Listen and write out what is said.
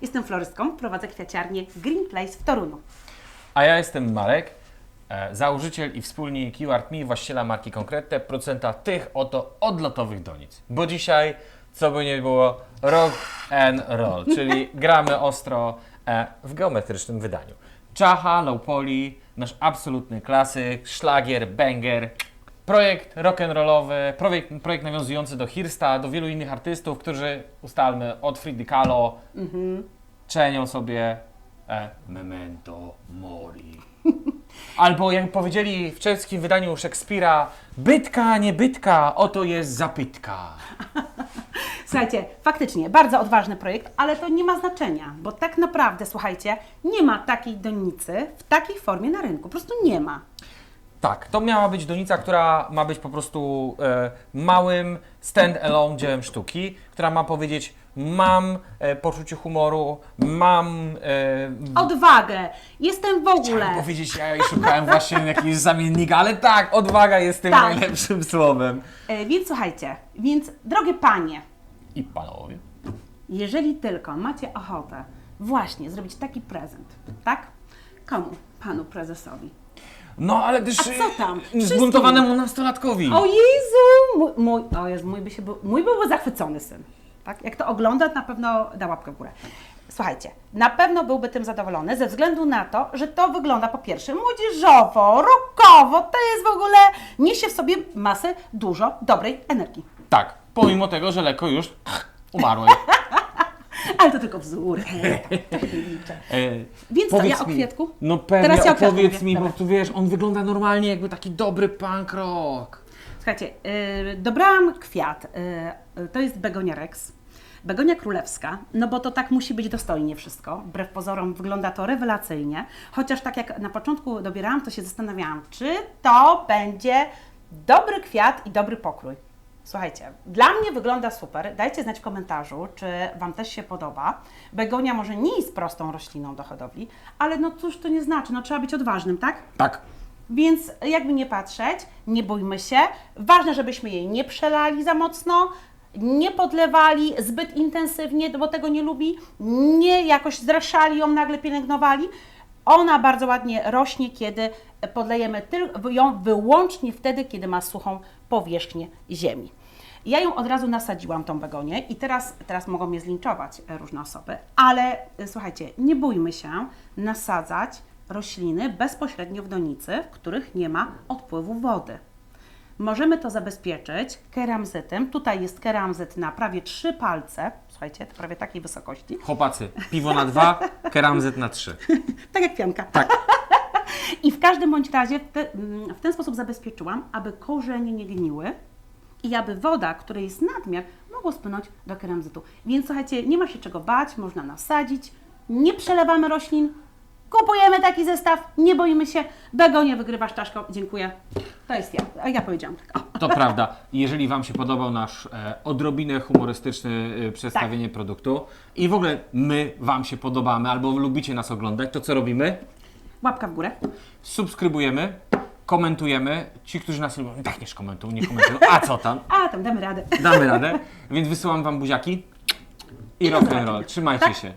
Jestem florystką, prowadzę kwiaciarnię Green Place w Toruniu. A ja jestem Marek, e, założyciel i wspólnik QArtMe, właściciela marki Konkretne, producenta tych oto odlotowych donic. Bo dzisiaj, co by nie było, rock and roll, czyli gramy ostro e, w geometrycznym wydaniu. Czacha, low poly, nasz absolutny klasyk, szlagier, banger, projekt rock'n'rollowy, projekt, projekt nawiązujący do Hirsta, do wielu innych artystów, którzy, ustalmy, od Fridi Kahlo, czenią sobie e, memento mori. Albo jak powiedzieli w czeskim wydaniu Szekspira, bytka, nie bytka, oto jest zapytka. Słuchajcie, faktycznie bardzo odważny projekt, ale to nie ma znaczenia, bo tak naprawdę, słuchajcie, nie ma takiej donicy w takiej formie na rynku. Po prostu nie ma. Tak, to miała być donica, która ma być po prostu e, małym stand-alone dziełem sztuki, która ma powiedzieć, mam e, poczucie humoru, mam... E, Odwagę! Jestem w ogóle. Chciałem powiedzieć, ja i szukałem właśnie jakiegoś zamiennika, ale tak, odwaga jest tym Tak. najlepszym słowem. E, więc słuchajcie, więc drogie panie, I panowie. jeżeli tylko macie ochotę właśnie zrobić taki prezent, tak? Komu? Panu prezesowi. No ale też A co tam? Wszystkim. zbuntowanemu nastolatkowi. O Jezu! Mój, mój, o Jezu, mój, by się był, mój byłby zachwycony syn. Tak? Jak to ogląda, na pewno da łapkę w górę. Słuchajcie, na pewno byłby tym zadowolony ze względu na to, że to wygląda po pierwsze młodzieżowo, rockowo, to jest w ogóle, niesie w sobie masę dużo dobrej energii. Tak, pomimo tego, że lekko już umarłeś. Ale to tylko wzór. Tak nie liczę. E, Więc co, powiedz ja o mi- kwietku? No pewnie, Teraz ja o kwiatku opowiedz mówię. mi, bo Dobra. tu wiesz, on wygląda normalnie jakby taki dobry punk rock. Słuchajcie, yy, dobrałam kwiat. Yy, to jest begonia rex. Begonia królewska, no bo to tak musi być dostojnie wszystko. Wbrew pozorom wygląda to rewelacyjnie. Chociaż tak jak na początku dobierałam, to się zastanawiałam, czy to będzie dobry kwiat i dobry pokrój. Słuchajcie, dla mnie wygląda super. Dajcie znać w komentarzu, czy Wam też się podoba. Begonia może nie jest prostą rośliną do hodowli, ale no cóż to nie znaczy, no trzeba być odważnym, tak? Tak. Więc jakby nie patrzeć, nie bójmy się. Ważne, żebyśmy jej nie przelali za mocno, nie podlewali zbyt intensywnie, bo tego nie lubi, nie jakoś zraszali ją, nagle pielęgnowali. Ona bardzo ładnie rośnie, kiedy podlejemy ją wyłącznie wtedy, kiedy ma suchą powierzchnię ziemi. Ja ją od razu nasadziłam, tą begonię, i teraz, teraz mogą mnie zlinczować różne osoby, ale e, słuchajcie, nie bójmy się nasadzać rośliny bezpośrednio w donicy, w których nie ma odpływu wody. Możemy to zabezpieczyć keramzytem. Tutaj jest keramzyt na prawie trzy palce, słuchajcie, to prawie takiej wysokości, Chłopacy, piwo na dwa, keramzyt na trzy. tak jak pianka. Tak. I w każdym bądź razie w, te, w ten sposób zabezpieczyłam, aby korzenie nie gniły i aby woda, której jest nadmiar, mogło spłynąć do keramzytu. Więc słuchajcie, nie ma się czego bać, można nasadzić, nie przelewamy roślin, kupujemy taki zestaw, nie boimy się, begonie wygrywasz czaszką, dziękuję. To jest ja, a ja powiedziałam tak. O. To prawda. Jeżeli Wam się podobał nasz e, odrobinę humorystyczny e, przedstawienie produktu i w ogóle my Wam się podobamy albo lubicie nas oglądać, to co robimy? Łapka w górę. Subskrybujemy, komentujemy. Ci, którzy nas lubią, i tak nie komentują, nie komentują. A co tam? A, tam damy radę. Damy radę. Więc wysyłam Wam buziaki i rock and roll. Trzymajcie Tak? się.